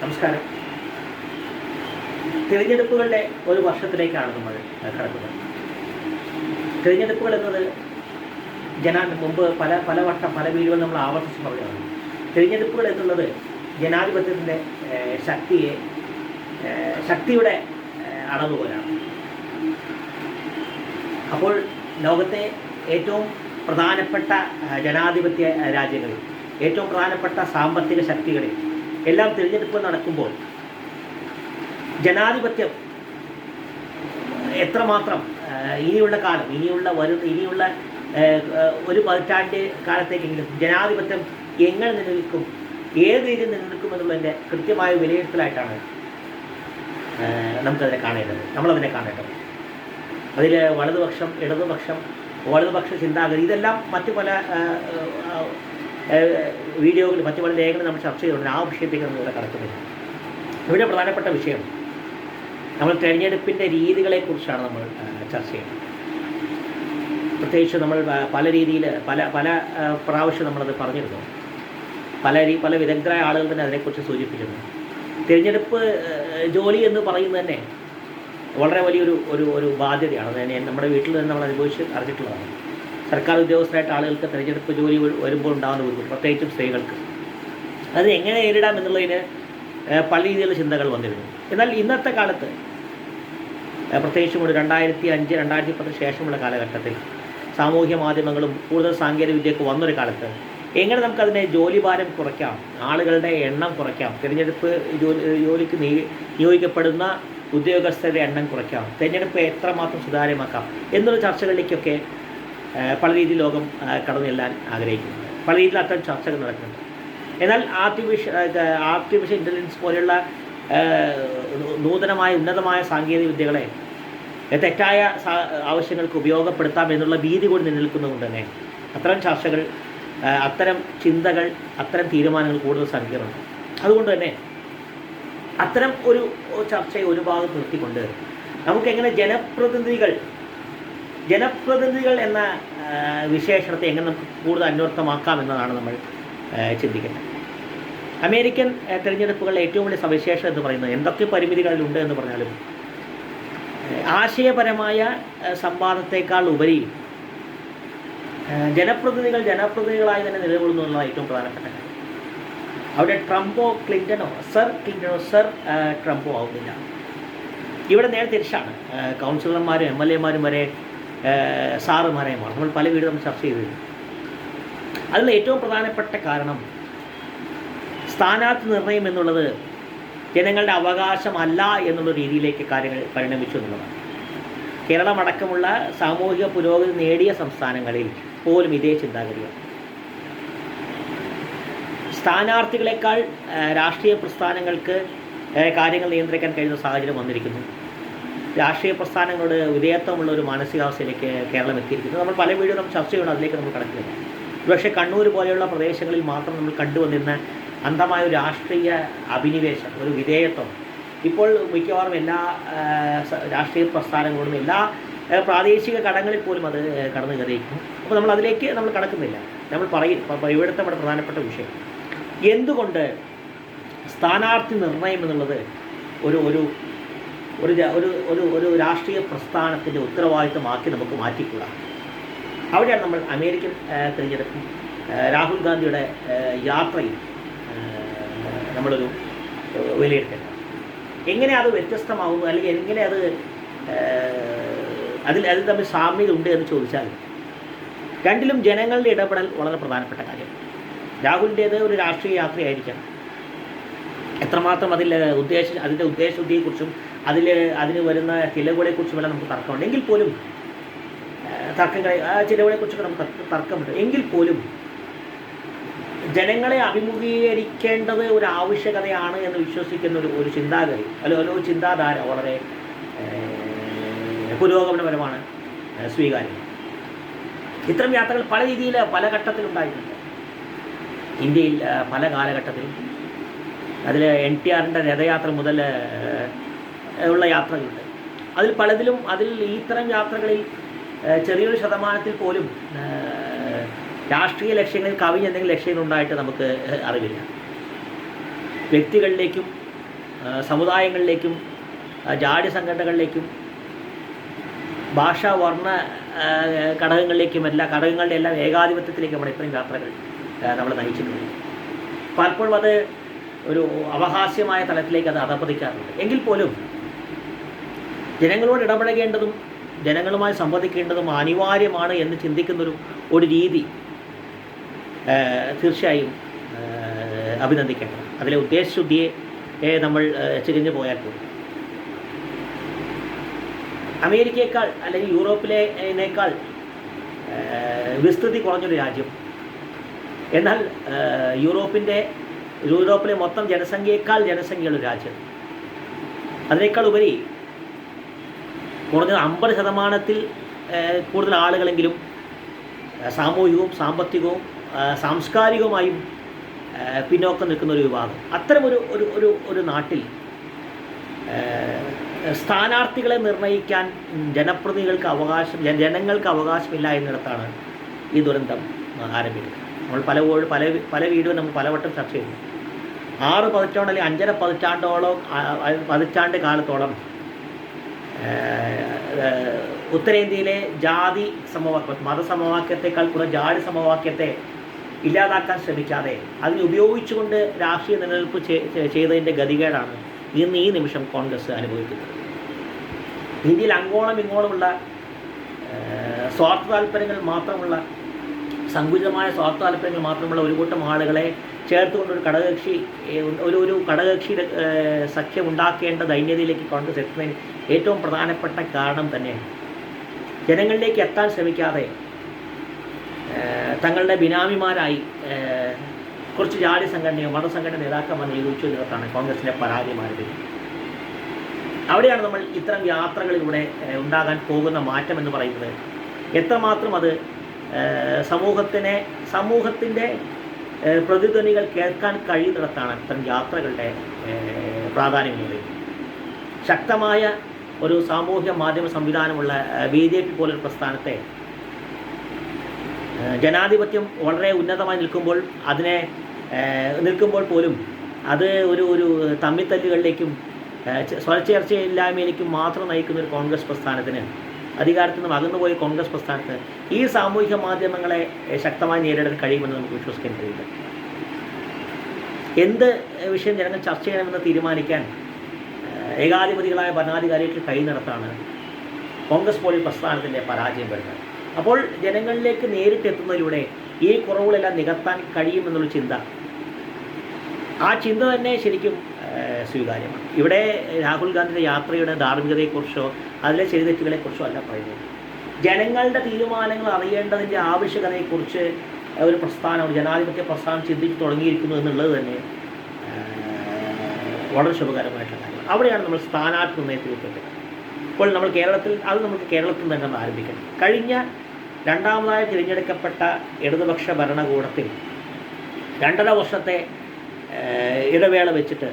നമസ്കാരം. തിരഞ്ഞെടുപ്പുകളുടെ ഒരു വർഷത്തിലേക്കാണ് നമ്മൾ കടക്കുന്നത്. തിരഞ്ഞെടുപ്പുകൾ എന്നത് ജനാ മുമ്പ് പല പല വട്ടം പല വീടുകൾ നമ്മൾ ആവർത്തിച്ച് പറയുകയാണ് തിരഞ്ഞെടുപ്പുകൾ എന്നുള്ളത് ജനാധിപത്യത്തിന്റെ ശക്തിയെ ശക്തിയുടെ അളവ് പോലാണ് അപ്പോൾ ലോകത്തെ ഏറ്റവും പ്രധാനപ്പെട്ട ജനാധിപത്യ രാജ്യങ്ങളിൽ ഏറ്റവും പ്രധാനപ്പെട്ട സാമ്പത്തിക ശക്തികളിൽ എല്ലാം തിരഞ്ഞെടുപ്പ് നടക്കുമ്പോൾ ജനാധിപത്യം എത്രമാത്രം ഇനിയുള്ള കാലം ഇനിയുള്ള വരു ഇനിയുള്ള ഒരു പതിറ്റാണ്ട് കാലത്തേക്കെങ്കിലും ജനാധിപത്യം എങ്ങനെ നിലനിൽക്കും ഏത് രീതിയിൽ നിലനിൽക്കും എന്നുള്ളതിന്റെ കൃത്യമായ വിലയിരുത്തലായിട്ടാണ് നമുക്കതിനെ കാണേണ്ടത് നമ്മളതിനെ കാണേണ്ടത്. അതിൽ വലതുപക്ഷം ഇടതുപക്ഷം വലതുപക്ഷ ചിന്താഗതി ഇതെല്ലാം മറ്റു പല വീഡിയോകൾ മറ്റു പല ലേഖനം നമ്മൾ ചർച്ച ചെയ്തുകൊണ്ട് ആ വിഷയത്തേക്ക് നമ്മൾ ഇവിടെ കടക്കുന്നില്ല ഇവിടെ പ്രധാനപ്പെട്ട വിഷയം നമ്മൾ തിരഞ്ഞെടുപ്പിന്റെ രീതികളെക്കുറിച്ചാണ് നമ്മൾ ചർച്ച ചെയ്യുന്നത്. പ്രത്യേകിച്ച് നമ്മൾ പല രീതിയിൽ പല പല പ്രാവശ്യം നമ്മളത് പറഞ്ഞിരുന്നു. പല പല വിദഗ്ധരായ ആളുകൾ തന്നെ അതിനെക്കുറിച്ച് സൂചിപ്പിച്ചിരുന്നു. തിരഞ്ഞെടുപ്പ് ജോലി എന്ന് പറയുന്നത് തന്നെ വളരെ വലിയൊരു ഒരു ഒരു ബാധ്യതയാണ്. അത് നമ്മുടെ വീട്ടിൽ തന്നെ നമ്മൾ അനുഭവിച്ച് അറിഞ്ഞിട്ടുള്ളതാണ്. സർക്കാർ ഉദ്യോഗസ്ഥരായിട്ട് ആളുകൾക്ക് തിരഞ്ഞെടുപ്പ് ജോലി വരുമ്പോൾ ഉണ്ടാകുന്ന ബുദ്ധിമുട്ട് പ്രത്യേകിച്ചും സ്ത്രീകൾക്ക്. അത് എങ്ങനെ നേരിടാം എന്നുള്ളതിന് പല രീതിയിലുള്ള ചിന്തകൾ വന്നിരുന്നു. എന്നാൽ ഇന്നത്തെ കാലത്ത് പ്രത്യേകിച്ചും ഒരു രണ്ടായിരത്തി അഞ്ച് രണ്ടായിരത്തി പത്തിന് ശേഷമുള്ള കാലഘട്ടത്തിൽ സാമൂഹ്യ മാധ്യമങ്ങളും കൂടുതൽ സാങ്കേതിക വിദ്യയൊക്കെ വന്നൊരു കാലത്ത് എങ്ങനെ നമുക്കതിനെ ജോലി ഭാരം കുറയ്ക്കാം ആളുകളുടെ എണ്ണം കുറയ്ക്കാം തിരഞ്ഞെടുപ്പ് ജോലി ജോലിക്ക് നീ നിയോഗിക്കപ്പെടുന്ന ഉദ്യോഗസ്ഥരുടെ എണ്ണം കുറയ്ക്കാം തിരഞ്ഞെടുപ്പ് എത്രമാത്രം സുതാര്യമാക്കാം എന്നുള്ള ചർച്ചകളിലേക്കൊക്കെ പല രീതിയിൽ ലോകം കടന്നു ചെല്ലാൻ ആഗ്രഹിക്കുന്നുണ്ട് പല രീതിയിൽ അത്തരം ചർച്ചകൾ നടക്കുന്നുണ്ട്. എന്നാൽ ആർട്ടിഫിഷ്യൽ ആർട്ടിഫിഷ്യൽ ഇന്റലിജൻസ് പോലെയുള്ള നൂതനമായ ഉന്നതമായ സാങ്കേതിക വിദ്യകളെ തെറ്റായ ആവശ്യങ്ങൾക്ക് ഉപയോഗപ്പെടുത്താം എന്നുള്ള ഭീതി കൂടി നിലനിൽക്കുന്നതുകൊണ്ട് തന്നെ അത്തരം ചർച്ചകൾ അത്തരം ചിന്തകൾ അത്തരം തീരുമാനങ്ങൾ കൂടുതൽ സങ്കീർണമാണ് അതുകൊണ്ട് തന്നെ അത്തരം ഒരു ചർച്ചയെ ഒരു ഭാഗത്ത് നിർത്തിക്കൊണ്ട് നമുക്കെങ്ങനെ ജനപ്രതിനിധികൾ ജനപ്രതിനിധികൾ എന്ന വിശേഷണത്തെ എങ്ങനെ നമുക്ക് കൂടുതൽ അന്വർത്ഥമാക്കാം എന്നതാണ് നമ്മൾ ചിന്തിക്കുന്നത് അമേരിക്കൻ തിരഞ്ഞെടുപ്പുകളിലെ ഏറ്റവും വലിയ സവിശേഷത എന്ന് പറയുന്നത് എന്തൊക്കെ പരിമിതികളിലുണ്ട് എന്ന് പറഞ്ഞാലും ആശയപരമായ സംവാദത്തെക്കാൾ ഉപരി ജനപ്രതിനിധികൾ ജനപ്രതിനിധികളായി തന്നെ നിലകൊള്ളുന്നു ഏറ്റവും പ്രധാനപ്പെട്ട കാര്യം. അവിടെ ട്രംപോ ക്ലിന്റനോ സർ ക്ലിന്റനോ സർ ട്രംപോ ആവുന്നില്ല. ഇവിടെ നേരെ തിരിച്ചാണ് കൗൺസിലർമാരും എം എൽ എമാരും വരെ ഏഹ് സാറുമാരായി മാറും നമ്മൾ പല വീടും നമ്മൾ ചർച്ച ചെയ്തിരുന്നു. അതിൽ ഏറ്റവും പ്രധാനപ്പെട്ട കാരണം സ്ഥാനാർത്ഥി നിർണയം എന്നുള്ളത് ജനങ്ങളുടെ അവകാശമല്ല എന്നുള്ള രീതിയിലേക്ക് കാര്യങ്ങൾ പരിണമിച്ചു എന്നുള്ളതാണ്. കേരളമടക്കമുള്ള സാമൂഹിക പുരോഗതി നേടിയ സംസ്ഥാനങ്ങളിൽ പോലും ഇതേ ചിന്താഗതിയാണ്. സ്ഥാനാർത്ഥികളെക്കാൾ രാഷ്ട്രീയ പ്രസ്ഥാനങ്ങൾക്ക് കാര്യങ്ങൾ നിയന്ത്രിക്കാൻ കഴിയുന്ന സാഹചര്യം വന്നിരിക്കുന്നു. രാഷ്ട്രീയ പ്രസ്ഥാനങ്ങളോട് വിധേയത്വമുള്ള ഒരു മാനസികാവസ്ഥയിലേക്ക് കേരളം എത്തിയിരിക്കുന്നു. നമ്മൾ പല വീഡിയോ നമ്മൾ ചർച്ച ചെയ്യണം അതിലേക്ക് നമ്മൾ കടക്കുന്നില്ല പക്ഷേ കണ്ണൂർ പോലെയുള്ള പ്രദേശങ്ങളിൽ മാത്രം നമ്മൾ കണ്ടുവന്നിരുന്ന അന്ധമായ ഒരു രാഷ്ട്രീയ അഭിനിവേശം ഒരു വിധേയത്വം. ഇപ്പോൾ മിക്കവാറും എല്ലാ രാഷ്ട്രീയ പ്രസ്ഥാനങ്ങളോടും എല്ലാ പ്രാദേശിക കടങ്ങളിൽ പോലും അത് കടന്നു കയറിയിരിക്കുന്നു. അപ്പോൾ നമ്മൾ അതിലേക്ക് നമ്മൾ കടക്കുന്നില്ല. നമ്മൾ പറയും ഇവിടുത്തെ നമ്മുടെ പ്രധാനപ്പെട്ട വിഷയം. എന്തുകൊണ്ട് സ്ഥാനാർത്ഥി നിർണയം എന്നുള്ളത് ഒരു ഒരു ഒരു ഒരു ഒരു ഒരു രാഷ്ട്രീയ പ്രസ്ഥാനത്തിന്റെ ഉത്തരവാദിത്തമാക്കി നമുക്ക് മാറ്റിക്കൂടാ. അവിടെയാണ് നമ്മൾ അമേരിക്കൻ തിരഞ്ഞെടുപ്പും രാഹുൽ ഗാന്ധിയുടെ യാത്രയും നമ്മളൊരു വിലയിരുത്തേണ്ടത് എങ്ങനെ അത് വ്യത്യസ്തമാകുന്നു അല്ലെങ്കിൽ എങ്ങനെ അത് അതിൽ അതിൽ തമ്മിൽ സാമ്യത ഉണ്ട് എന്ന് ചോദിച്ചാൽ രണ്ടിലും ജനങ്ങളുടെ ഇടപെടൽ വളരെ പ്രധാനപ്പെട്ട കാര്യമാണ് രാഹുലിന്റേത് ഒരു രാഷ്ട്രീയ യാത്രയായിരിക്കാം എത്രമാത്രം അതിൽ ഉദ്ദേശ അതിന്റെ ഉദ്ദേശശുദ്ധിയെക്കുറിച്ചും അതിൽ അതിന് വരുന്ന ചിലവുകളെക്കുറിച്ചും എല്ലാം നമുക്ക് തർക്കമുണ്ട്. എങ്കിൽ പോലും തർക്കങ്ങളെ ചിലവുകളെക്കുറിച്ചൊക്കെ നമുക്ക് തർക്ക- തർക്കമുണ്ട്. എങ്കിൽ പോലും ജനങ്ങളെ അഭിമുഖീകരിക്കേണ്ടത് ഒരു ആവശ്യകതയാണ് എന്ന് വിശ്വസിക്കുന്ന ഒരു ഒരു ചിന്താഗതി അല്ല ഒരു ചിന്താധാര വളരെ പുരോഗമനപരമാണ് സ്വീകാര്യം. ഇത്തരം യാത്രകൾ പല രീതിയിൽ പല ഘട്ടത്തിലുണ്ടായിട്ടുണ്ട്. ഇന്ത്യയിൽ പല കാലഘട്ടത്തിലും അതിൽ എൻ ടി ആറിന്റെ രഥയാത്ര മുതൽ ഉള്ള യാത്രകളുണ്ട്. അതിൽ പലതിലും അതിൽ ഇത്തരം യാത്രകളിൽ ചെറിയൊരു ശതമാനത്തിൽ പോലും രാഷ്ട്രീയ ലക്ഷ്യങ്ങളിൽ കവിഞ്ഞ എന്തെങ്കിലും ലക്ഷ്യങ്ങളുണ്ടായിട്ട് നമുക്ക് അറിവില്ല. വ്യക്തികളിലേക്കും സമുദായങ്ങളിലേക്കും ജാടി സംഘടനകളിലേക്കും ഭാഷാ വർണ ഘടകങ്ങളിലേക്കും എല്ലാ ഘടകങ്ങളുടെ എല്ലാം ഏകാധിപത്യത്തിലേക്ക് നമ്മുടെ ഇത്രയും യാത്രകൾ നമ്മൾ നയിച്ചിട്ടുണ്ട്. പലപ്പോഴും അത് ഒരു അവഹാസ്യമായ തലത്തിലേക്ക് അത് അധപ്പതിക്കാറുണ്ട് എങ്കിൽ പോലും ജനങ്ങളോട് ഇടപഴകേണ്ടതും ജനങ്ങളുമായി സംവദിക്കേണ്ടതും അനിവാര്യമാണ് എന്ന് ചിന്തിക്കുന്നൊരു ഒരു രീതി തീർച്ചയായും അഭിനന്ദിക്കേണ്ടത് അതിലെ ഉദ്ദേശശുദ്ധിയെ നമ്മൾ ചിരിഞ്ഞു പോയാൽ പോലും. അമേരിക്കയേക്കാൾ അല്ലെങ്കിൽ യൂറോപ്പിലേക്കാൾ വിസ്തൃതി കുറഞ്ഞൊരു രാജ്യം. എന്നാൽ യൂറോപ്പിന്റെ യൂറോപ്പിലെ മൊത്തം ജനസംഖ്യയേക്കാൾ ജനസംഖ്യയുള്ള രാജ്യം. അതിനേക്കാൾ ഉപരി കുറഞ്ഞത് അമ്പത് ശതമാനത്തിൽ കൂടുതൽ ആളുകളെങ്കിലും സാമൂഹികവും സാമ്പത്തികവും സാംസ്കാരികവുമായും പിന്നോക്കം നിൽക്കുന്ന ഒരു വിഭാഗം. അത്തരമൊരു ഒരു ഒരു ഒരു നാട്ടിൽ സ്ഥാനാർത്ഥികളെ നിർണയിക്കാൻ ജനപ്രതിനിധികൾക്ക് അവകാശം ജന- ജനങ്ങൾക്ക് അവകാശമില്ല എന്നിടത്താണ് ഈ ദുരന്തം ആരംഭിക്കുന്നത്. നമ്മൾ പലപ്പോഴും പല പല വീഡിയോ നമ്മൾ പലവട്ടം ചർച്ച ചെയ്തു ആറ് പതിറ്റാണ്ട് അല്ലെങ്കിൽ അഞ്ചര പതിറ്റാണ്ടോളം പതിറ്റാണ്ട് കാലത്തോളം ഉത്തരേന്ത്യയിലെ ജാതി സമവാക്യം മതസമവാക്യത്തെക്കാൾ കൂടുതൽ ജാതി സമവാക്യത്തെ ഇല്ലാതാക്കാൻ ശ്രമിക്കാതെ അതിനെ ഉപയോഗിച്ചുകൊണ്ട് രാഷ്ട്രീയ നിലനിൽപ്പ് ചെയ്തതിന്റെ ഗതികേടാണ് ഇന്ന് ഈ നിമിഷം കോൺഗ്രസ് അനുഭവിക്കുന്നത്. ഇന്ത്യയിൽ അങ്ങോളം ഇങ്ങോളമുള്ള സ്വാർത്ഥ താല്പര്യങ്ങൾ മാത്രമുള്ള സങ്കുചിതമായ സ്വാർത്ഥ താല്പര്യങ്ങൾ മാത്രമുള്ള ഒരു കൂട്ടം ആളുകളെ ചേർത്തുകൊണ്ട് ഒരു ഘടകകക്ഷി ഒരു ഒരു ഘടകകക്ഷിയുടെ സഖ്യം ഉണ്ടാക്കേണ്ട ദൈന്യതയിലേക്ക് കോൺഗ്രസ് എത്തുന്നതിന് ഏറ്റവും പ്രധാനപ്പെട്ട കാരണം തന്നെയാണ്. ജനങ്ങളിലേക്ക് എത്താൻ ശ്രമിക്കാതെ തങ്ങളുടെ ബിനാമിമാരായി കുറച്ച് ജാതി സംഘടനയോ മതസംഘടന നേതാക്കന്മാർ നിയോഗിച്ചു എന്നിടത്താണ് കോൺഗ്രസിന്റെ പരാതിമാരുടെ അവിടെയാണ് നമ്മൾ ഇത്തരം യാത്രകളിലൂടെ ഉണ്ടാകാൻ പോകുന്ന മാറ്റം എന്ന് പറയുന്നത്. എത്രമാത്രം അത് സമൂഹത്തിനെ സമൂഹത്തിന്റെ പ്രതിധ്വനികൾ കേൾക്കാൻ കഴിയുന്നിടത്താണ് ഇത്തരം യാത്രകളുടെ പ്രാധാന്യമുള്ളത്. ശക്തമായ ഒരു സാമൂഹ്യ മാധ്യമ സംവിധാനമുള്ള ബി ജെ പി പോലൊരു പ്രസ്ഥാനത്തെ ജനാധിപത്യം വളരെ ഉന്നതമായി നിൽക്കുമ്പോൾ അതിനെ നിൽക്കുമ്പോൾ പോലും അത് ഒരു ഒരു തമ്മിത്തല്ലുകളിലേക്കും ഏഹ്, മാത്രം നയിക്കുന്ന ഒരു കോൺഗ്രസ് പ്രസ്ഥാനത്തിന് അധികാരത്തിൽ നിന്നും അകന്നുപോയ കോൺഗ്രസ് പ്രസ്ഥാനത്തിന് ഈ സാമൂഹിക മാധ്യമങ്ങളെ ശക്തമായി നേരിടാൻ കഴിയുമെന്ന് നമുക്ക് വിശ്വസിക്കാൻ കഴിയില്ല എന്ത് വിഷയം ജനങ്ങൾ ചർച്ച ചെയ്യണമെന്ന് തീരുമാനിക്കാൻ ഏകാധിപതികളായ ഭരണാധികാരികൾക്ക് കഴിയുന്നിടത്താണ് കോൺഗ്രസ് പോലീസ് പ്രസ്ഥാനത്തിന്റെ പരാജയം വരുന്നത്. അപ്പോൾ ജനങ്ങളിലേക്ക് നേരിട്ടെത്തുന്നതിലൂടെ ഈ കുറവുകളെല്ലാം നികത്താൻ കഴിയുമെന്നുള്ള ചിന്ത ആ ചിന്ത തന്നെ ശരിക്കും സ്വീകാര്യമാണ്. ഇവിടെ രാഹുൽ ഗാന്ധിയുടെ യാത്രയുടെ ധാർമ്മികതയെക്കുറിച്ചോ അതിലെ ചെയ്തെറ്റുകളെക്കുറിച്ചോ അല്ല പറയുന്നത്. ജനങ്ങളുടെ തീരുമാനങ്ങൾ അറിയേണ്ടതിന്റെ ആവശ്യകതയെക്കുറിച്ച് ഒരു പ്രസ്ഥാനം ജനാധിപത്യ പ്രസ്ഥാനം ചിന്തിച്ച് തുടങ്ങിയിരിക്കുന്നു എന്നുള്ളത് തന്നെ വളരെ ശുഭകരമായിട്ടുള്ള കാര്യമാണ്. അവിടെയാണ് നമ്മൾ സ്ഥാനാർത്ഥി ഉൾപ്പെട്ടത് ഇപ്പോൾ നമ്മൾ കേരളത്തിൽ അത് നമുക്ക് കേരളത്തിൽ തന്നെ ആരംഭിക്കണം. കഴിഞ്ഞ രണ്ടാമതായി തിരഞ്ഞെടുക്കപ്പെട്ട ഇടതുപക്ഷ ഭരണകൂടത്തിൽ രണ്ടര വർഷത്തെ ഇടവേള വെച്ചിട്ട്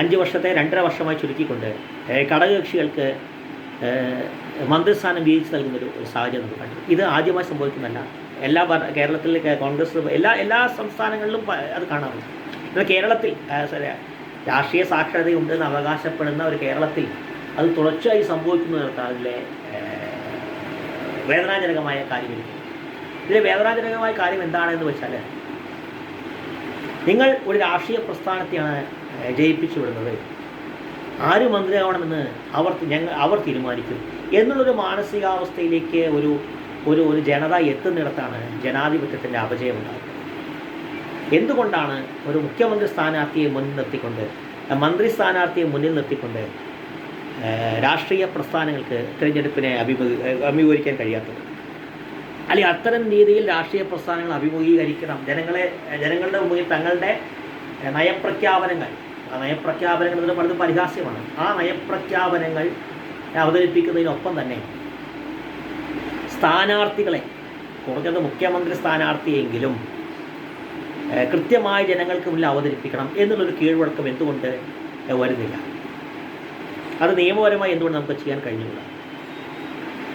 അഞ്ച് വർഷത്തെ രണ്ടര വർഷമായി ചുരുക്കിക്കൊണ്ട് ഘടകകക്ഷികൾക്ക് മന്ത്രിസ്ഥാനം വീഴ്ച നൽകുന്നൊരു ഒരു സാഹചര്യം നമുക്ക് കണ്ടു. ഇത് ആദ്യമായി സംഭവിക്കുന്നതല്ല. എല്ലാ കേരളത്തിൽ കോൺഗ്രസ് എല്ലാ എല്ലാ സംസ്ഥാനങ്ങളിലും അത് കാണാറുണ്ട്. എന്നാൽ കേരളത്തിൽ രാഷ്ട്രീയ സാക്ഷരതയുണ്ടെന്ന് അവകാശപ്പെടുന്ന ഒരു കേരളത്തിൽ അത് തുടർച്ചയായി സംഭവിക്കുന്ന അതിലെ വേദനാജനകമായ കാര്യമില്ല ഇതിലെ വേദനാജനകമായ കാര്യം എന്താണെന്ന് വെച്ചാൽ നിങ്ങൾ ഒരു രാഷ്ട്രീയ പ്രസ്ഥാനത്തെയാണ് ജയിപ്പിച്ചു വിടുന്നത്. ആര് മന്ത്രിയാവണമെന്ന് അവർ ഞങ്ങൾ അവർ തീരുമാനിക്കും. എന്നുള്ളൊരു മാനസികാവസ്ഥയിലേക്ക് ഒരു ഒരു ഒരു ജനത എത്തുന്നിടത്താണ് ജനാധിപത്യത്തിന്റെ അപജയമുണ്ടാകുന്നത്. എന്തുകൊണ്ടാണ് ഒരു മുഖ്യമന്ത്രി സ്ഥാനാർത്ഥിയെ മുന്നിൽ നിർത്തിക്കൊണ്ട് മന്ത്രി സ്ഥാനാർത്ഥിയെ മുന്നിൽ നിർത്തിക്കൊണ്ട് രാഷ്ട്രീയ പ്രസ്ഥാനങ്ങൾക്ക് തിരഞ്ഞെടുപ്പിനെ അഭിമുഖ അഭിമുഖീകരിക്കാൻ കഴിയാത്തത്? അല്ലെങ്കിൽ അത്തരം രീതിയിൽ രാഷ്ട്രീയ പ്രസ്ഥാനങ്ങൾ അഭിമുഖീകരിക്കണം. ജനങ്ങളെ ജനങ്ങളുടെ മുമ്പിൽ തങ്ങളുടെ നയപ്രഖ്യാപനങ്ങൾ നയപ്രഖ്യാപനങ്ങൾ എന്ന് പലതും പരിഹാസ്യമാണ്. ആ നയപ്രഖ്യാപനങ്ങൾ അവതരിപ്പിക്കുന്നതിനൊപ്പം തന്നെ സ്ഥാനാർത്ഥികളെ കുറഞ്ഞത് മുഖ്യമന്ത്രി സ്ഥാനാർത്ഥിയെങ്കിലും കൃത്യമായി ജനങ്ങൾക്ക് മുന്നിൽ അവതരിപ്പിക്കണം എന്നുള്ളൊരു കീഴ്വഴക്കം എന്തുകൊണ്ട് വരുന്നില്ല. അത് നിയമപരമായി എന്തുകൊണ്ട് നമുക്ക് ചെയ്യാൻ കഴിഞ്ഞില്ല?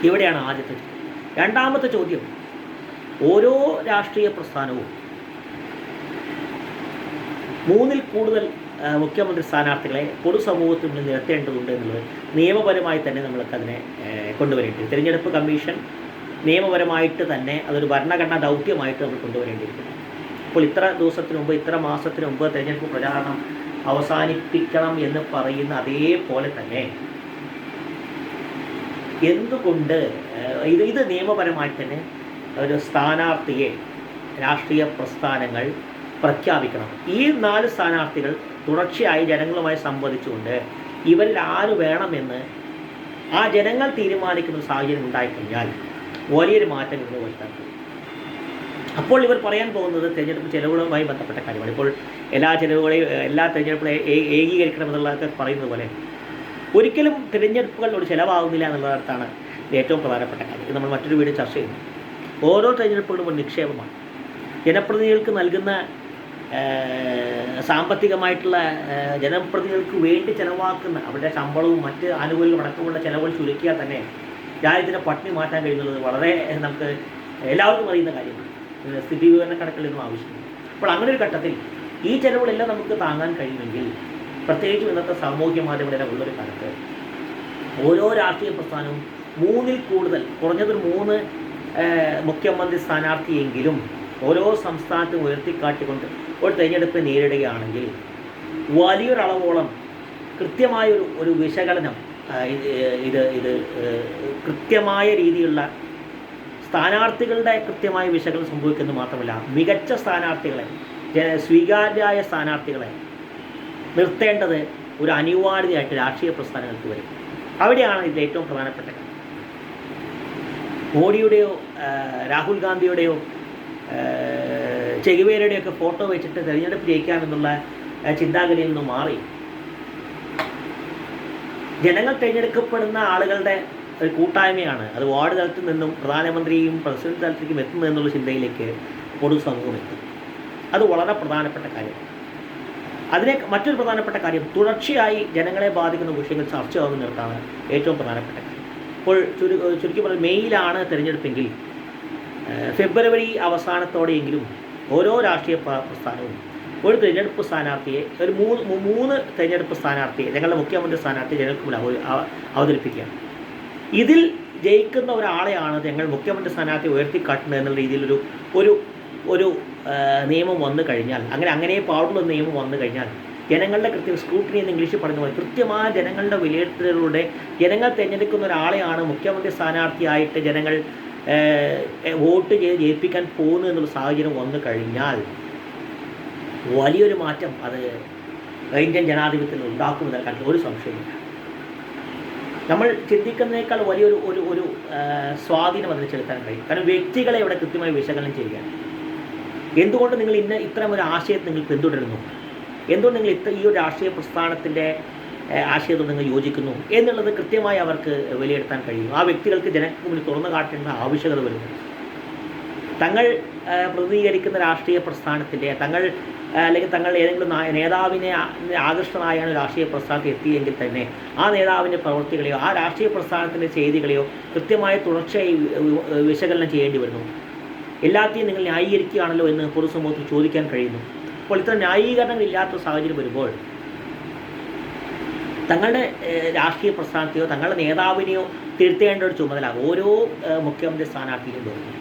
ഇവിടെയാണ് ആദ്യത്തെ. രണ്ടാമത്തെ ചോദ്യം. ഓരോ രാഷ്ട്രീയ പ്രസ്ഥാനവും മൂന്നിൽ കൂടുതൽ മുഖ്യമന്ത്രി സ്ഥാനാർത്ഥികളെ പൊതുസമൂഹത്തിൽ നിന്ന് നിരത്തേണ്ടതുണ്ട് എന്നുള്ളത് നിയമപരമായി തന്നെ നമ്മൾക്ക് അതിനെ ഏ, കൊണ്ടുവരേണ്ടി തിരഞ്ഞെടുപ്പ് കമ്മീഷൻ നിയമപരമായിട്ട് തന്നെ അതൊരു ഭരണഘടനാ ദൗത്യമായിട്ട് നമ്മൾ കൊണ്ടുവരേണ്ടിയിരിക്കുന്നു. അപ്പോൾ ഇത്ര ദിവസത്തിന് മുമ്പ് ഇത്ര മാസത്തിന് മുമ്പ് തിരഞ്ഞെടുപ്പ് പ്രചാരണം അവസാനിപ്പിക്കണം എന്ന് പറയുന്ന അതേപോലെ തന്നെ എന്തുകൊണ്ട് ഇത് ഇത് നിയമപരമായി തന്നെ ഒരു സ്ഥാനാർത്ഥിയെ രാഷ്ട്രീയ പ്രസ്ഥാനങ്ങൾ പ്രഖ്യാപിക്കണം. ഈ നാല് സ്ഥാനാർത്ഥികൾ തുടർച്ചയായി ജനങ്ങളുമായി സംവദിച്ചുകൊണ്ട് ഇവരിൽ ആര് വേണമെന്ന് ആ ജനങ്ങൾ തീരുമാനിക്കുന്ന സാഹചര്യം ഉണ്ടായിക്കഴിഞ്ഞാൽ വലിയൊരു മാറ്റം ഇന്ന് വരുത്താൻ അപ്പോൾ ഇവർ പറയാൻ പോകുന്നത് തിരഞ്ഞെടുപ്പ് ചെലവുകളുമായി ബന്ധപ്പെട്ട കാര്യമാണ്. ഇപ്പോൾ എല്ലാ ചെലവുകളെയും എല്ലാ തിരഞ്ഞെടുപ്പുകളെയും ഏ- ഏകീകരിക്കണമെന്നുള്ളതൊക്കെ പറയുന്നത് പോലെ ഒരിക്കലും തിരഞ്ഞെടുപ്പുകൾ ഒരു ചിലവാകുന്നില്ല എന്നുള്ളതാണ് ഏറ്റവും പ്രധാനപ്പെട്ട കാര്യം. ഇത് നമ്മൾ മറ്റൊരു വീഡിയോ ചർച്ച ചെയ്യുന്നു. ഓരോ തിരഞ്ഞെടുപ്പുകളും ഒരു നിക്ഷേപമാണ്. ജനപ്രതിനിധികൾക്ക് നൽകുന്ന സാമ്പത്തികമായിട്ടുള്ള ജനപ്രതിനിധികൾക്ക് വേണ്ടി ചിലവാക്കുന്ന അവരുടെ ശമ്പളവും മറ്റ് ആനുകൂല്യങ്ങളും അടക്കമുള്ള ചിലവുകൾ ചുരുക്കിയാൽ തന്നെ രാജ്യത്തിന്റെ പട്ടിണി മാറ്റാൻ കഴിയുന്നത് വളരെ നമുക്ക് എല്ലാവർക്കും അറിയുന്ന കാര്യമാണ്. സ്ഥിതി വിവരണ കണക്കിലൊന്നും ആവശ്യമില്ല അപ്പോൾ അങ്ങനെ ഒരു ഘട്ടത്തിൽ ഈ ചിലവുകളെല്ലാം നമുക്ക് താങ്ങാൻ കഴിയുമെങ്കിൽ പ്രത്യേകിച്ചും ഇന്നത്തെ സാമൂഹ്യ മാധ്യമങ്ങളിലെ ഉള്ളൊരു കാലത്ത് ഓരോ രാഷ്ട്രീയ പ്രസ്ഥാനവും മൂന്നിൽ കൂടുതൽ കുറഞ്ഞത് മൂന്ന് മുഖ്യമന്ത്രി സ്ഥാനാർത്ഥിയെങ്കിലും ഓരോ സംസ്ഥാനത്തും ഉയർത്തിക്കാട്ടിക്കൊണ്ട് ഒരു തെരഞ്ഞെടുപ്പ് നേരിടുകയാണെങ്കിൽ വലിയൊരളവോളം കൃത്യമായൊരു ഒരു വിശകലനം ഇത് ഇത് കൃത്യമായ രീതിയിലുള്ള സ്ഥാനാർത്ഥികളുടെ കൃത്യമായ വിശകലനം സംഭവിക്കുന്നത് മാത്രമല്ല മികച്ച സ്ഥാനാർത്ഥികളെ സ്വീകാര്യരായ സ്ഥാനാർത്ഥികളെ നിർത്തേണ്ടത് ഒരു അനിവാര്യതയായിട്ട് രാഷ്ട്രീയ പ്രസ്ഥാനങ്ങൾക്ക് വരും. അവിടെയാണ് ഇതിൽ ഏറ്റവും പ്രധാനപ്പെട്ട കാര്യം. മോഡിയുടെയോ രാഹുൽ ഗാന്ധിയുടെയോ ആ, ചെഗുവേരയുടെയോ ഒക്കെ ഫോട്ടോ വെച്ചിട്ട് തിരഞ്ഞെടുപ്പ് ജയിക്കാമെന്നുള്ള ചിന്താഗതിയിൽ നിന്ന് മാറി. ജനങ്ങൾ തിരഞ്ഞെടുക്കപ്പെടുന്ന ആളുകളുടെ ഒരു കൂട്ടായ്മയാണ്. അത് വാർഡ് തലത്തിൽ നിന്നും പ്രധാനമന്ത്രിയും പ്രസിഡന്റ് തലത്തിലേക്കും എത്തുന്നതെന്നുള്ള ചിന്തയിലേക്ക് പൊതുസമൂഹം എത്തും അത് വളരെ പ്രധാനപ്പെട്ട കാര്യമാണ്. അതിനെ മറ്റൊരു പ്രധാനപ്പെട്ട കാര്യം തുടർച്ചയായി ജനങ്ങളെ ബാധിക്കുന്ന വിഷയങ്ങൾ ചർച്ചയാകുന്നിടത്താണ് ഏറ്റവും പ്രധാനപ്പെട്ട കാര്യം. ഇപ്പോൾ ചുരു ചുരുക്കി പറഞ്ഞാൽ മെയ്യിലാണ് തിരഞ്ഞെടുപ്പെങ്കിൽ ഫെബ്രുവരി അവസാനത്തോടെയെങ്കിലും ഓരോ രാഷ്ട്രീയ പ്ര- പ്രസ്ഥാനവും ഒരു തിരഞ്ഞെടുപ്പ് സ്ഥാനാർത്ഥിയെ ഒരു മൂന്ന് മൂന്ന് തിരഞ്ഞെടുപ്പ് സ്ഥാനാർത്ഥിയെ ഞങ്ങളുടെ മുഖ്യമന്ത്രി സ്ഥാനാർത്ഥി ജനങ്ങൾക്ക് മുന്നിൽ അവ- അവ- അവതരിപ്പിക്കുകയാണ്. ഇതിൽ ജയിക്കുന്ന ഒരാളെയാണ് ഞങ്ങൾ മുഖ്യമന്ത്രി സ്ഥാനാർത്ഥി ഉയർത്തിക്കാട്ടുന്നത് എന്നുള്ള രീതിയിലൊരു ഒരു ഒരു നിയമം വന്നു കഴിഞ്ഞാൽ അങ്ങനെ അങ്ങനെ പാടുള്ള നിയമം വന്നു കഴിഞ്ഞാൽ ജനങ്ങളുടെ കൃത്യം സ്ക്രൂട്ടിനി എന്ന് ഇംഗ്ലീഷിൽ പറയുന്ന പോലെ കൃത്യമായ ജനങ്ങളുടെ വിലയിരുത്തലിലൂടെ ജനങ്ങൾ തിരഞ്ഞെടുക്കുന്ന ഒരാളെയാണ് മുഖ്യമന്ത്രി സ്ഥാനാർത്ഥിയായിട്ട് ജനങ്ങൾ വോട്ട് ചെയ്ത് ജയിപ്പിക്കാൻ പോകുന്നു എന്നുള്ള സാഹചര്യം വന്നു കഴിഞ്ഞാൽ വലിയൊരു മാറ്റം അത് ഇന്ത്യൻ ജനാധിപത്യത്തിൽ ഉണ്ടാക്കുമെന്ന് കാര്യത്തിൽ ഒരു സംശയമില്ല നമ്മൾ ചിന്തിക്കുന്നതിനേക്കാൾ വലിയൊരു ഒരു ഒരു സ്വാധീനം അതിന് ചെലുത്താൻ കഴിയും. കാരണം വ്യക്തികളെ ഇവിടെ കൃത്യമായി വിശകലനം ചെയ്യുകയാണ്. എന്തുകൊണ്ട് നിങ്ങൾ ഇന്ന ഇത്തരം ഒരു ആശയത്തെ നിങ്ങൾ പിന്തുടരുന്നു? എന്തുകൊണ്ട് നിങ്ങൾ ഇത്ര ഈ ഒരു ആശയ പ്രസ്ഥാനത്തിന്റെ ആശയത്തോട് നിങ്ങൾ യോജിക്കുന്നു എന്നുള്ളത് കൃത്യമായി അവർക്ക് വിലയിരുത്താൻ കഴിയും. ആ വ്യക്തികൾക്ക് ജനങ്ങൾക്ക് മുന്നിൽ തുറന്നു കാട്ടേണ്ട ആവശ്യകത വരുന്നു. തങ്ങൾ പ്രതികരിക്കുന്ന രാഷ്ട്രീയ പ്രസ്ഥാനത്തിന്റെ തങ്ങൾ അല്ലെങ്കിൽ തങ്ങൾ ഏതെങ്കിലും നേതാവിനെ ആകൃഷ്ടനായാണ് രാഷ്ട്രീയ പ്രസ്ഥാനത്തിൽ എത്തിയെങ്കിൽ തന്നെ ആ നേതാവിന്റെ പ്രവൃത്തികളെയോ ആ രാഷ്ട്രീയ പ്രസ്ഥാനത്തിന്റെ ചെയ്തികളെയോ കൃത്യമായ തുടർച്ചയായി വിശകലനം ചെയ്യേണ്ടി വരുന്നു. എല്ലാത്തെയും നിങ്ങൾ ന്യായീകരിക്കുകയാണല്ലോ എന്ന് പൊതുസമൂഹത്തിൽ ചോദിക്കാൻ കഴിയുന്നു. അപ്പോൾ ഇത്ര ന്യായീകരണങ്ങൾ ഇല്ലാത്ത സാഹചര്യം വരുമ്പോൾ തങ്ങളുടെ രാഷ്ട്രീയ പ്രസ്ഥാനത്തെയോ തങ്ങളുടെ നേതാവിനെയോ തിരുത്തേണ്ട ഒരു ചുമതല ഓരോ മുഖ്യമന്ത്രി സ്ഥാനാർത്ഥിയിലും വരുന്നു.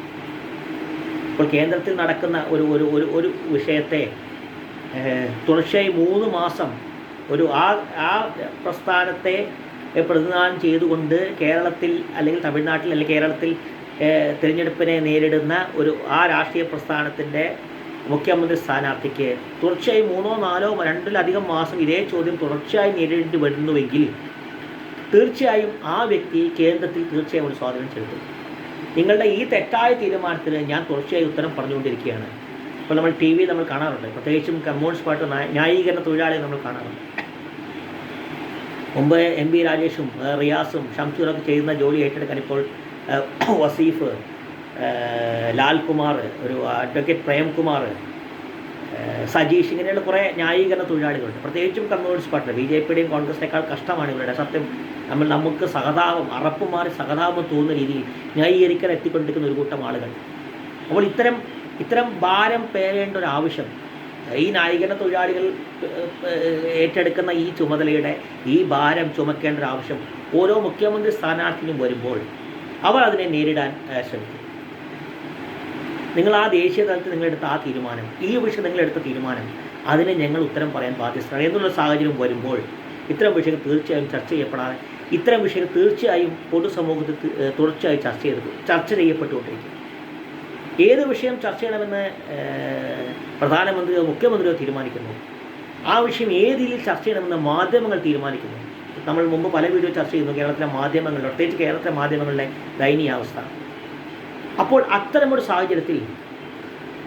ഇപ്പോൾ കേന്ദ്രത്തിൽ നടക്കുന്ന ഒരു ഒരു ഒരു ഒരു വിഷയത്തെ തുടർച്ചയായി മൂന്ന് മാസം ഒരു ആ ആ പ്രസ്ഥാനത്തെ പ്രതിനിധാനം ചെയ്തുകൊണ്ട് കേരളത്തിൽ അല്ലെങ്കിൽ തമിഴ്നാട്ടിൽ അല്ലെങ്കിൽ കേരളത്തിൽ തിരഞ്ഞെടുപ്പിനെ നേരിടുന്ന ഒരു ആ രാഷ്ട്രീയ പ്രസ്ഥാനത്തിന്റെ മുഖ്യമന്ത്രി സ്ഥാനാർത്ഥിക്ക് തുടർച്ചയായി മൂന്നോ നാലോ രണ്ടിലധികം മാസം ഇതേ ചോദ്യം തുടർച്ചയായി നേരിടേണ്ടി വരുന്നുവെങ്കിൽ തീർച്ചയായും ആ വ്യക്തി കേന്ദ്രത്തിൽ തീർച്ചയായും ഒരു സ്വാധീനം ചെലുത്തും. നിങ്ങളുടെ ഈ തെറ്റായ തീരുമാനത്തിന് ഞാൻ തുടർച്ചയായി ഉത്തരം പറഞ്ഞുകൊണ്ടിരിക്കുകയാണ്. ഇപ്പോൾ നമ്മൾ ടി വി നമ്മൾ കാണാറുണ്ട്. പ്രത്യേകിച്ചും കമ്മ്യൂണിസ്റ്റ് പാർട്ടി ന്യായ- ന്യായീകരണ തൊഴിലാളികൾ നമ്മൾ കാണാറുണ്ട്. മുമ്പ് എം ബി രാജേഷും റിയാസും ഷംസൂറൊക്കെ ചെയ്യുന്ന ജോലി ഏറ്റെടുക്കാൻ ഇപ്പോൾ വസീഫ് ലാൽകുമാർ ഒരു അഡ്വക്കേറ്റ് പ്രേംകുമാർ സജീഷ് ഇങ്ങനെയുള്ള കുറേ ന്യായീകരണ തൊഴിലാളികളുണ്ട്. പ്രത്യേകിച്ചും കമ്മ്യൂണിസ്റ്റ് പാർട്ടി ബി ജെ പിയുടെയും കോൺഗ്രസിനേക്കാൾ കഷ്ടമാണ് ഇവരുടെ. സത്യം നമ്മൾ നമുക്ക് സഹതാപം അറപ്പ് മാറി സഹതാപം തോന്നുന്ന രീതിയിൽ ന്യായീകരിക്കാൻ എത്തിക്കൊണ്ടിരിക്കുന്ന ഒരു കൂട്ടം ആളുകൾ. അപ്പോൾ ഇത്തരം ഇത്തരം ഭാരം പേരേണ്ട ഒരു ആവശ്യം ഈ നായികന തൊഴിലാളികൾ ഏറ്റെടുക്കുന്ന ഈ ചുമതലയുടെ ഈ ഭാരം ചുമക്കേണ്ട ഒരു ആവശ്യം ഓരോ മുഖ്യമന്ത്രി സ്ഥാനാർത്ഥിനും വരുമ്പോൾ അവർ അതിനെ നേരിടാൻ ശ്രമിക്കും. നിങ്ങൾ ആ ദേശീയ തലത്തിൽ നിങ്ങളെടുത്ത ആ തീരുമാനം ഈ വിഷയം നിങ്ങളെടുത്ത തീരുമാനം അതിനെ ഞങ്ങൾ ഉത്തരം പറയാൻ ബാധ്യസ്ഥരാണ്. എന്നുള്ള സാഹചര്യം വരുമ്പോൾ ഇത്തരം വിഷയങ്ങൾ തീർച്ചയായും ചർച്ച ചെയ്യപ്പെടാതെ ഇത്തരം വിഷയങ്ങൾ തീർച്ചയായും പൊതുസമൂഹത്തിൽ തുടർച്ചയായി ചർച്ച ചെയ്ത് ചർച്ച ചെയ്യപ്പെട്ടുകൊണ്ടിരിക്കും. ഏത് വിഷയം ചർച്ച ചെയ്യണമെന്ന് പ്രധാനമന്ത്രിയോ മുഖ്യമന്ത്രിയോ തീരുമാനിക്കുന്നു? ആ വിഷയം ഏത് രീതിയിൽ ചർച്ച ചെയ്യണമെന്ന് മാധ്യമങ്ങൾ തീരുമാനിക്കുന്നു? നമ്മൾ മുമ്പ് പല വീഡിയോ ചർച്ച ചെയ്യുന്നു കേരളത്തിലെ മാധ്യമങ്ങളുടെ പ്രത്യേകിച്ച് കേരളത്തിലെ മാധ്യമങ്ങളുടെ ദയനീയാവസ്ഥ. അപ്പോൾ അത്തരമൊരു സാഹചര്യത്തിൽ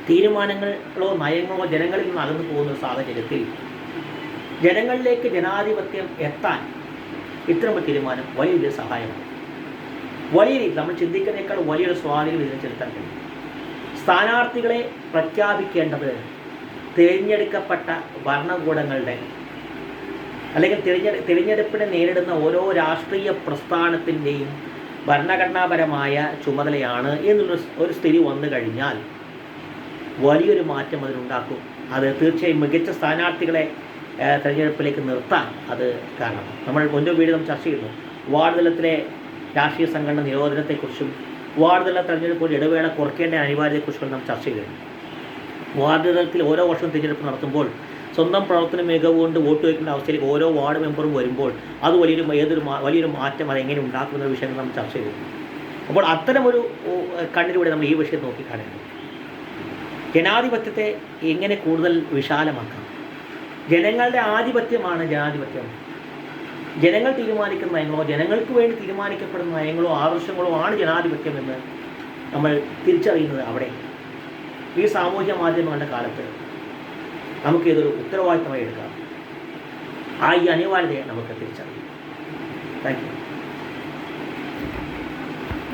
തീരുമാനങ്ങളോ നയങ്ങളോ ജനങ്ങളിൽ നിന്ന് അകന്നു പോകുന്ന സാഹചര്യത്തിൽ ജനങ്ങളിലേക്ക് ജനാധിപത്യം എത്താൻ ഇത്തരമൊരു തീരുമാനം വലിയൊരു സഹായമാണ്. വലിയ രീതി നമ്മൾ ചിന്തിക്കുന്നതിനേക്കാൾ വലിയൊരു സ്വാധീനം ഇതിന് ചെലുത്താൻ കഴിയും. സ്ഥാനാർത്ഥികളെ പ്രഖ്യാപിക്കേണ്ടത് തിരഞ്ഞെടുക്കപ്പെട്ട ഭരണകൂടങ്ങളുടെ അല്ലെങ്കിൽ തിരഞ്ഞെ തിരഞ്ഞെടുപ്പിനെ നേരിടുന്ന ഓരോ രാഷ്ട്രീയ പ്രസ്ഥാനത്തിന്റെയും ഭരണഘടനാപരമായ ചുമതലയാണ് എന്നുള്ള ഒരു സ്ഥിതി വന്നു കഴിഞ്ഞാൽ വലിയൊരു മാറ്റം അതിനുണ്ടാക്കും. അത് തീർച്ചയായും മികച്ച സ്ഥാനാർത്ഥികളെ തിരഞ്ഞെടുപ്പിലേക്ക് നിർത്താൻ അത് കാരണം. നമ്മൾ മുൻപ് വീട് ചർച്ച ചെയ്യുന്നു വാർഡ് തലത്തിലെ രാഷ്ട്രീയ സംഘടന നിരോധനത്തെക്കുറിച്ചും വാർഡ് തല തെരഞ്ഞെടുപ്പ് ഇടവേള കുറയ്ക്കേണ്ട അനിവാര്യതയെക്കുറിച്ചും നാം ചർച്ച ചെയ്തിരുന്നു വാർഡ് തലത്തിൽ ഓരോ വർഷവും തിരഞ്ഞെടുപ്പ് നടത്തുമ്പോൾ സ്വന്തം പ്രവർത്തന മികവ് കൊണ്ട് വോട്ട് വയ്ക്കേണ്ട അവസ്ഥയിലേക്ക് ഓരോ വാർഡ് മെമ്പറും വരുമ്പോൾ അത് വലിയൊരു ഏതൊരു വലിയൊരു മാറ്റം അത് എങ്ങനെ ഉണ്ടാക്കുന്ന വിഷയങ്ങൾ നമ്മൾ ചർച്ച ചെയ്തു. അപ്പോൾ അത്തരമൊരു കണ്ണിലൂടെ നമ്മൾ ഈ വിഷയം നോക്കിക്കാണുന്നു ജനാധിപത്യത്തെ എങ്ങനെ കൂടുതൽ വിശാലമാക്കാം? ജനങ്ങളുടെ ആധിപത്യമാണ് ജനാധിപത്യം. ജനങ്ങൾ തീരുമാനിക്കുന്ന നയങ്ങളോ ജനങ്ങൾക്ക് വേണ്ടി തീരുമാനിക്കപ്പെടുന്ന നയങ്ങളോ ആവശ്യങ്ങളോ ആണ് ജനാധിപത്യം എന്ന് നമ്മൾ തിരിച്ചറിയുന്നത് അവിടെ. ഈ സാമൂഹ്യ മാധ്യമങ്ങളുടെ കാലത്ത്. നമുക്ക് ഇതൊരു ഉത്തരവാദിത്തമായി എടുക്കാം. ആ ഈ അനിവാര്യതയെ നമുക്ക് തിരിച്ചറിയാം. Thank you